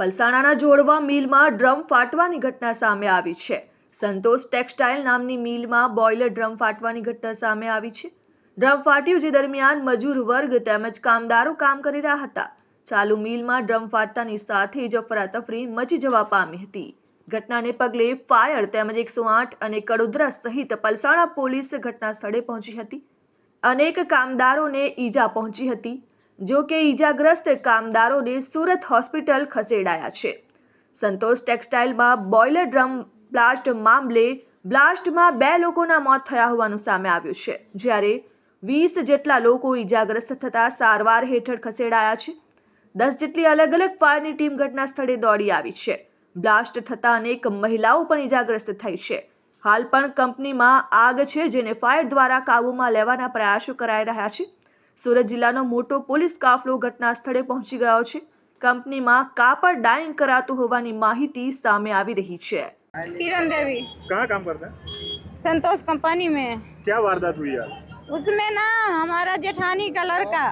પલસાણાના જોડવા મિલમાં ડ્રમ ફાટવાની ઘટના સામે આવી છે. સંતોષ ટેક્સટાઇલ નામની મિલમાં બોઇલર ડ્રમ ફાટવાની ઘટના સામે આવી છે. ડ્રમ ફાટ્યું જે દરમિયાન મજૂર વર્ગ તેમજ કામદારો કામ કરી રહ્યા હતા. ચાલુ મિલમાં ડ્રમ ફાટતાની સાથે જ અફરાતફરી મચી જવા પામી હતી. ઘટનાને પગલે ફાયર તેમજ એકસો આઠ અને કડોદરા સહિત પલસાણા પોલીસ ઘટના સ્થળે પહોંચી હતી. અનેક કામદારોને ઈજા પહોંચી હતી. જો કે ઈજાગ્રસ્ત કામદારોને સુરત હોસ્પિટલ ખસેડાયા છે. સંતોષ ટેક્સટાઇલમાં બોઇલર ડ્રમ બ્લાસ્ટ મામલે બ્લાસ્ટમાં બે લોકોના મોત થયા હોવાનું સામે આવ્યું છે, જ્યારે વીસ જેટલા લોકો ઈજાગ્રસ્ત થતાં સારવાર હેઠળ ખસેડાયા છે. દસ જેટલી અલગ અલગ ફાયરની ટીમ ઘટના સ્થળે દોડી આવી છે. બ્લાસ્ટ થતાં અનેક મહિલાઓ પણ ઈજાગ્રસ્ત થઈ છે. હાલ પણ કંપનીમાં આગ છે જેને ફાયર દ્વારા કાબૂમાં લેવાના પ્રયાસો કરાઈ રહ્યા છે. સુરત જિલ્લાનો મોટો પોલીસ કાફલો ઘટના સ્થળે પહોંચી ગયો છે કંપનીમાં કાપડ ડાઇંગ કરાતું હોવાની માહિતી સામે આવી રહી છે किरण देवी कहाँ काम करते हैं संतोष कंपनी में क्या वारदात हुई यार उसमें ना हमारा जेठानी का लड़का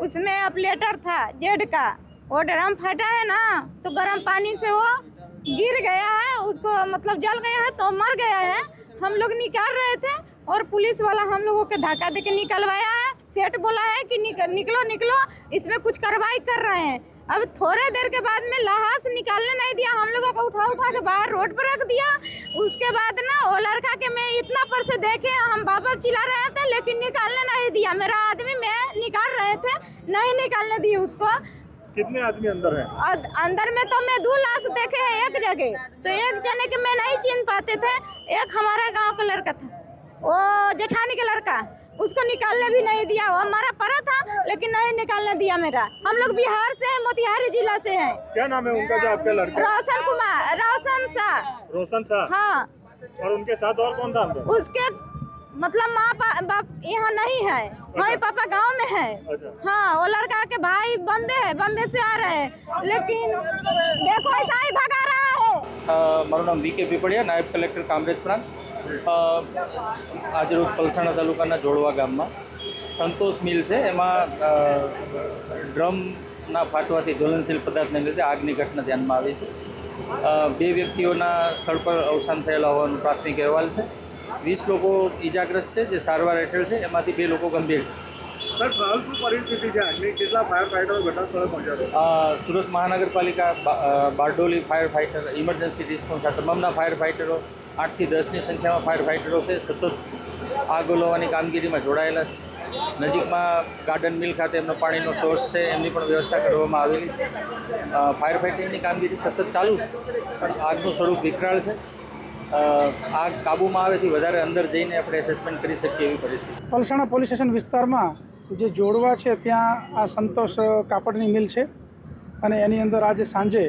उसमें अपलेटर था जेड का वो ड्रम फटा है ना तो गर्म पानी से वो गिर गया है उसको मतलब जल गया है तो मर गया है हम लोग निकाल रहे थे और पुलिस वाला हम लोगों के धक्का दे के निकलवाया है सेठ बोला है कि निक, निकलो निकलो इसमें कुछ कार्रवाई कर रहे हैं। अब थोड़े देर के बाद में लहास निकालने नहीं दिया हम लोगों को उठा उठा के बाहर रोड पर रख दिया। उसके बाद ना वो लड़का के मैं इतना पर से देखे हम बाबा चिल्ला रहे थे लेकिन निकालने नहीं दिया। मेरा आदमी मैं निकाल रहे थे नहीं निकालने दिए उसको। कितने आदमी अंदर हैं? अद- अंदर में तो मैं दो लाश देखे हैं एक जगह। तो एक जने के मैं नहीं चिन पाते थे एक हमारा गाँव का लड़का था। वो जेठानी का लड़का। उसको निकालने भी नहीं दिया। वो हमारा पड़ा था लेकिन नहीं निकालने दिया मेरा। हम लोग बिहार से हैं मोतिहारी जिला से हैं। क्या नाम है उनका जो आपके लड़का? रोशन कुमार रोशन शाह रोशन शाह हाँ। और उनके साथ और कौन था? उसके मतलब माँ बा, बाप यहाँ नहीं है। अच्छा। मम्मी पापा गाँव में है। अच्छा। हाँ वो लड़का के भाई बम्बे है बम्बे से आ रहे हैं। लेकिन देखो ऐसा ही भगा रहा है। हाँ, आ, मरो नाम वी के पिपड़िया नायब कलेक्टर कामरेज प्रांत। આજરોજ પલસાણા તાલુકાના જોડવા ગામમાં સંતોષ મિલ છે. એમાં ડ્રમના ફાટવાથી જ્વલનશીલ પદાર્થને લીધે આગની ઘટના ધ્યાનમાં આવી છે. બે વ્યક્તિઓના સ્થળ પર અવસાન થયેલા હોવાનો પ્રાથમિક અહેવાલ છે. વીસ લોકો ઈજાગ્રસ્ત છે, જે સારવાર હેઠળ છે. એમાંથી બે લોકો ગંભીર છે. સુરત મહાનગરપાલિકા Bardoli fire fighter emergency response આ તમામના ફાયર ફાઇટરો આઠથી દસની સંખ્યામાં ફાયર ફાઇટરો છે સતત આગ ઓલવવાની કામગીરીમાં જોડાયેલા છે. નજીકમાં ગાર્ડન મિલ ખાતે એમનો પાણીનો સોર્સ છે એમની પણ વ્યવસ્થા કરવામાં આવેલી છે. ફાયર ફાઇટિંગની કામગીરી સતત ચાલુ છે પણ આગનું સ્વરૂપ વિકરાળ છે. આગ કાબૂમાં આવેથી વધારે અંદર જઈને આપણે એસેસમેન્ટ કરી શકીએ એવી પરિસ્થિતિ. પલસાણા પોલીસ સ્ટેશન વિસ્તારમાં જે જોડવા છે ત્યાં આ સંતોષ કાપડની મિલ છે. અને એની અંદર આજે સાંજે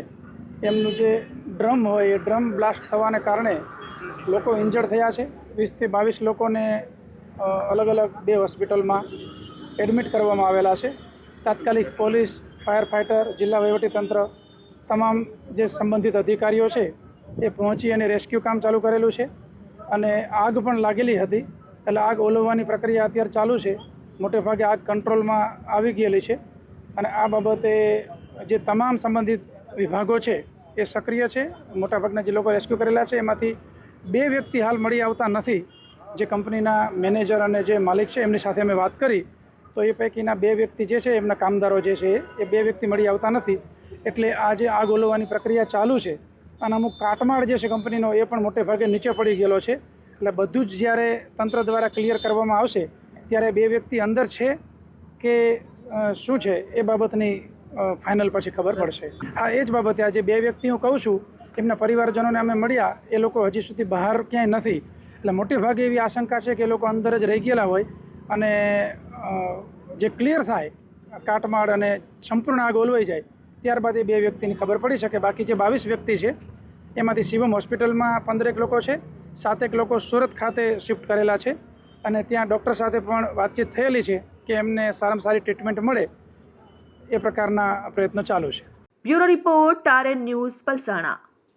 એમનું જે ડ્રમ હોય, એ ડ્રમ બ્લાસ્ટ થવાને કારણે લોકો ઇન્જર્ડ થયા છે. વીસથી બાવીસ લોકોને અલગ અલગ બે હોસ્પિટલમાં એડમિટ કરવામાં આવેલા છે. તાત્કાલિક પોલીસ, ફાયર ફાઇટર જિલ્લા વહીવટીતંત્ર તમામ જે સંબંધિત અધિકારીઓ છે એ પહોંચી અને રેસ્ક્યુ કામ ચાલુ કરેલું છે. અને આગ પણ લાગેલી હતી. એટલે આગ ઓલવવાની પ્રક્રિયા અત્યારે ચાલુ છે. મોટે ભાગે આગ કંટ્રોલમાં આવી ગયેલી છે. અને આ બાબતે જે તમામ સંબંધિત વિભાગો છે એ સક્રિય છે. મોટાભાગના જે લોકો રેસ્ક્યુ કરેલા છે, એમાંથી બે વ્યક્તિ હાલ મળી આવતા નથી. જે કંપનીના મેનેજર અને જે માલિક છે, એમની સાથે અમે વાત કરી. તો એ પૈકીના બે વ્યક્તિ જે છે, એમના કામદારો જે છે, એ બે વ્યક્તિ મળી આવતા નથી. એટલે આ જે આગ ઓલવવાની પ્રક્રિયા ચાલુ છે, અને અમુક કાટમાળ જે છે કંપનીનો, એ પણ મોટે ભાગે નીચે પડી ગયેલો છે. એટલે બધું જ જ્યારે તંત્ર દ્વારા ક્લિયર કરવામાં આવશે ત્યારે બે વ્યક્તિ અંદર છે કે શું છે એ બાબતની ફાઇનલ પછી ખબર પડશે. હા એ જ બાબતે આજે બે વ્યક્તિ હું કહું છું, એમના પરિવારજનોને અમે મળ્યા, એ લોકો હજી સુધી બહાર ક્યાંય નથી. એટલે મોટે ભાગે એવી આશંકા છે કે એ લોકો અંદર જ રહી ગયેલા હોય અને જે ક્લિયર થાય, કાટમાળ અને સંપૂર્ણ આગ ઓલવાઈ જાય, ત્યારબાદ એ બે વ્યક્તિની ખબર પડી શકે. બાકી જે બાવીસ વ્યક્તિ છે, એમાંથી શિવમ હોસ્પિટલમાં પંદરેક લોકો છે, સાતેક લોકો સુરત ખાતે શિફ્ટ કરેલા છે. અને ત્યાં ડૉક્ટર સાથે પણ વાતચીત થયેલી છે કે એમને સારામાં સારી ટ્રીટમેન્ટ મળે એ પ્રકારના પ્રયત્નો ચાલુ છે. બ્યુરો રિપોર્ટ ટારેન ન્યૂઝ પલસાણા.